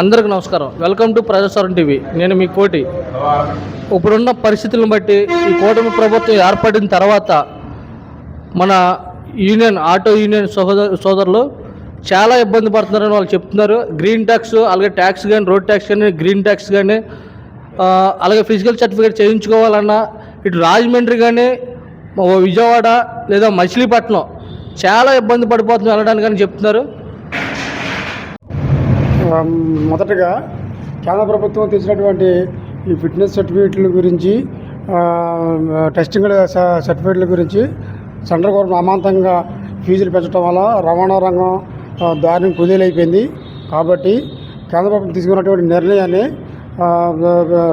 అందరికి నమస్కారం. Welcome to ప్రజాస్వరం TV నేను మీ కోటి. ఇప్పుడున్న పరిస్థితులను బట్టి ఈ కూటమి ప్రభుత్వం ఏర్పడిన తర్వాత మన యూనియన్ ఆటో యూనియన్ సోదరు సోదరులు చాలా ఇబ్బంది పడుతున్నారని వాళ్ళు చెప్తున్నారు. గ్రీన్ ట్యాక్స్ అలాగే ట్యాక్స్ కానీ రోడ్ ట్యాక్స్ కానీ గ్రీన్ ట్యాక్స్ కానీ అలాగే ఫిజికల్ సర్టిఫికేట్ చేయించుకోవాలన్నా ఇటు రాజమండ్రి కానీ విజయవాడ లేదా మచిలీపట్నం చాలా ఇబ్బంది పడిపోతుంది వెళ్ళడానికి అని చెప్తున్నారు. మొదటగా కేంద్ర ప్రభుత్వం తెచ్చినటువంటి ఈ ఫిట్నెస్ సర్టిఫికేట్ల గురించి టెస్టింగ్ సర్టిఫికేట్ల గురించి సెంట్రల్ గవర్నమెంట్ అమాంతంగా ఫీజులు పెంచడం వల్ల రవాణా రంగం దారిని దారుణం కుదేలైపోయింది. కాబట్టి కేంద్ర ప్రభుత్వం తీసుకున్నటువంటి నిర్ణయాన్ని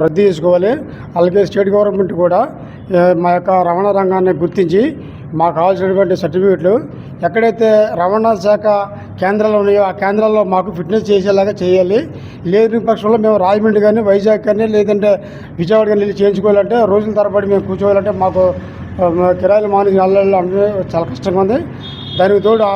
రద్దు చేసుకోవాలి. అలాగే స్టేట్ గవర్నమెంట్ కూడా మా యొక్క రవాణా రంగాన్ని గుర్తించి మాకు కావాల్సినటువంటి సర్టిఫికేట్లు ఎక్కడైతే రవాణా శాఖ కేంద్రాలు ఉన్నాయో ఆ కేంద్రాల్లో మాకు ఫిట్నెస్ చేసేలాగా చేయాలి. లేని పక్షంలో మేము రాజమండ్రి కానీ వైజాగ్ కానీ లేదంటే విజయవాడ కానీ వెళ్ళి చేయించుకోవాలంటే రోజుల తరబడి మేము కూర్చోవాలంటే మాకు కిరాయిలు మానేసి నెలలో చాలా కష్టంగా ఉంది. దానికి తోడు ఆ,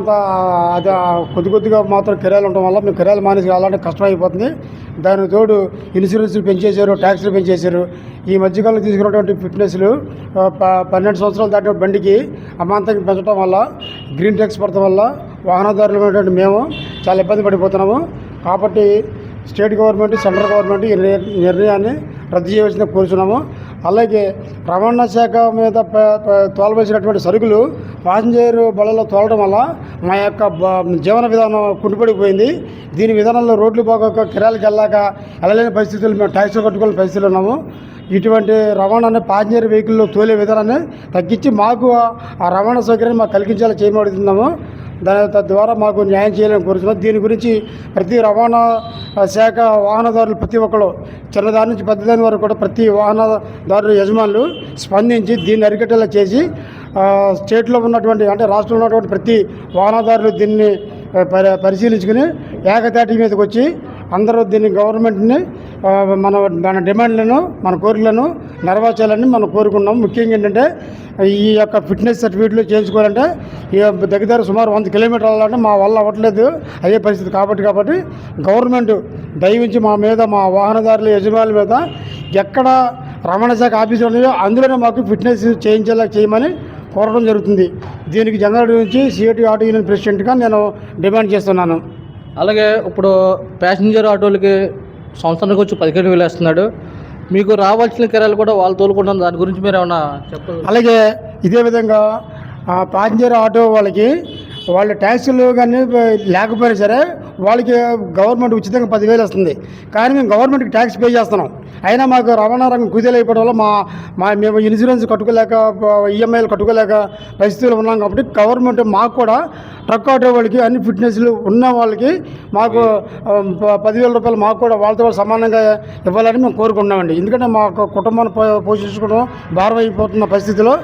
అది కొద్ది కొద్దిగా మాత్రం కిరాయిలు ఉండటం వల్ల మేము కిరాయిలు మానేసి వెళ్ళాలంటే కష్టం అయిపోతుంది దానికి తోడు ఇన్సూరెన్స్లు పెంచేశారు ట్యాక్స్లు పెంచేశారు. ఈ మధ్యకాలంలో తీసుకున్నటువంటి ఫిట్నెస్లు ప- పన్నెండు సంవత్సరాలు దాటిన బండికి అమాంతంగా పెంచడం వల్ల గ్రీన్ ట్యాక్స్ పడటం వల్ల వాహనదారులు ఉన్నటువంటి మేము చాలా ఇబ్బంది పడిపోతున్నాము. కాబట్టి స్టేట్ గవర్నమెంట్ సెంట్రల్ గవర్నమెంట్ ఈ నిర్ణయాన్ని రద్దు చేయవలసిందిగా కోరుచున్నాము. అలాగే రవాణా శాఖ మీద తోలవలసినటువంటి సరుకులు పాసింజర్ బళ్ళలో తోలడం వల్ల మా యొక్క జీవన విధానం కుంటుపడిపోయింది. దీని విధానంలో రోడ్లు బాగోక కిరాయిలకు వెళ్ళాక వెళ్ళలేని పరిస్థితులు మేము ట్యాక్సీలు కట్టుకోలేని పరిస్థితులు ఉన్నాము. ఇటువంటి రవాణాన్ని పాసింజర్ వెహికల్లో తోలే విధానాన్ని తగ్గించి మాకు ఆ- ఆ రవాణా సౌకర్యాన్ని మాకు కలిగించేలా చేయబడుతున్నాము. దాని తద్వారా మాకు న్యాయం చేయాలని కోరుతున్నాం దీని గురించి ప్రతి రవాణా శాఖ వాహనదారులు ప్రతి ఒక్కరు చిన్నదాని నుంచి పెద్దదాని వరకు కూడా ప్రతి వాహనదారుల యజమానులు స్పందించి దీన్ని అరికట్టేలా చేసి స్టేట్లో ఉన్నటువంటి అంటే రాష్ట్రంలో ఉన్నటువంటి ప్రతి వాహనదారులు దీన్ని పరి పరిశీలించుకుని ఏకతాటి మీదకి వచ్చి అందరూ దీన్ని గవర్నమెంట్ని మన మన డిమాండ్లను మన కోరికలను నెరవేర్చాలని మనం కోరుకున్నాం ముఖ్యంగా ఏంటంటే ఈ యొక్క ఫిట్నెస్ సర్టిఫికేట్లు చేయించుకోవాలంటే ఈ దగ్గర సుమారు వంద కిలోమీటర్లు వెళ్ళాలంటే మా వల్ల అవ్వట్లేదు అయ్యే పరిస్థితి కాబట్టి కాబట్టి గవర్నమెంట్ దయవించి మా మీద మా వాహనదారుల యజమానుల మీద ఎక్కడ రవాణా శాఖ ఆఫీసులు ఉన్నాయో అందులోనే మాకు ఫిట్నెస్ చేయించేలా చేయమని కోరడం జరుగుతుంది. దీనికి జనరల్ నుంచి సిఐటి ఆటో యూనియన్ ప్రెసిడెంట్గా నేను డిమాండ్ చేస్తున్నాను. అలాగే ఇప్పుడు ప్యాసింజర్ ఆటోలకి సంవత్సరానికి వచ్చి పదిహేను వేలు వేస్తున్నాడు. మీకు రావాల్సిన కిరాయిలు కూడా వాళ్ళు తోలుకుంటాను దాని గురించి మీరు ఏమైనా చెప్పాలి అలాగే ఇదే విధంగా ఆ, ప్యాసింజర్ ఆటో వాళ్ళకి వాళ్ళ ట్యాక్సీలు కానీ లేకపోయినా సరే వాళ్ళకి గవర్నమెంట్ ఉచితంగా పదివేలు వస్తుంది. కానీ మేము గవర్నమెంట్కి ట్యాక్స్ పే చేస్తున్నాం. అయినా మాకు రవాణా రంగం కుదేలైపోవడం వల్ల మా మా మేము ఇన్సూరెన్స్ కట్టుకోలేక ఈఎంఐలు కట్టుకోలేక పరిస్థితులు ఉన్నాం కాబట్టి గవర్నమెంట్ మాకు కూడా ట్రక్ ఆటో వాళ్ళకి అన్ని ఫిట్నెస్లు ఉన్న వాళ్ళకి మాకు పదివేల రూపాయలు మాకు కూడా వాళ్ళతో సమానంగా ఇవ్వాలని మేము కోరుకుంటున్నామండి. ఎందుకంటే మా కుటుంబాన్ని పో- పోషించుకోవడం భారం అయిపోతున్న పరిస్థితిలో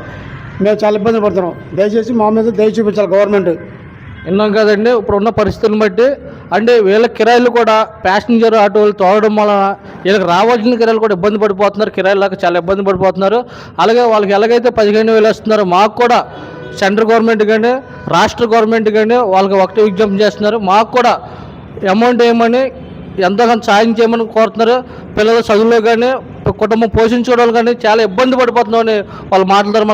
మేము చాలా ఇబ్బంది పడుతున్నాం. దయచేసి మా మీద దయ చూపించాలి గవర్నమెంట్. విన్నాం కదండి ఇప్పుడు ఉన్న పరిస్థితులను బట్టి అంటే వీళ్ళ కిరాయిలు కూడా ప్యాసింజర్ ఆటోలు తోడడం వలన వీళ్ళకి రావాల్సిన కిరాయిలు కూడా ఇబ్బంది పడిపోతున్నారు. కిరాయిలు లేక చాలా ఇబ్బంది పడిపోతున్నారు. అలాగే వాళ్ళకి ఎలాగైతే పదిహేను వేలు వేస్తున్నారో మాకు కూడా సెంట్రల్ గవర్నమెంట్ కానీ రాష్ట్ర గవర్నమెంట్ కానీ వాళ్ళకి ఒకటి విజ్ఞప్తి చేస్తున్నారు. మాకు కూడా అమౌంట్ ఏమని ఎంతగానో సాయం చేయమని కోరుతున్నారు. పిల్లల చదువులో కానీ కుటుంబం పోషించుకోవడం కానీ చాలా ఇబ్బంది పడిపోతున్నామని వాళ్ళ మాటల ద్వారా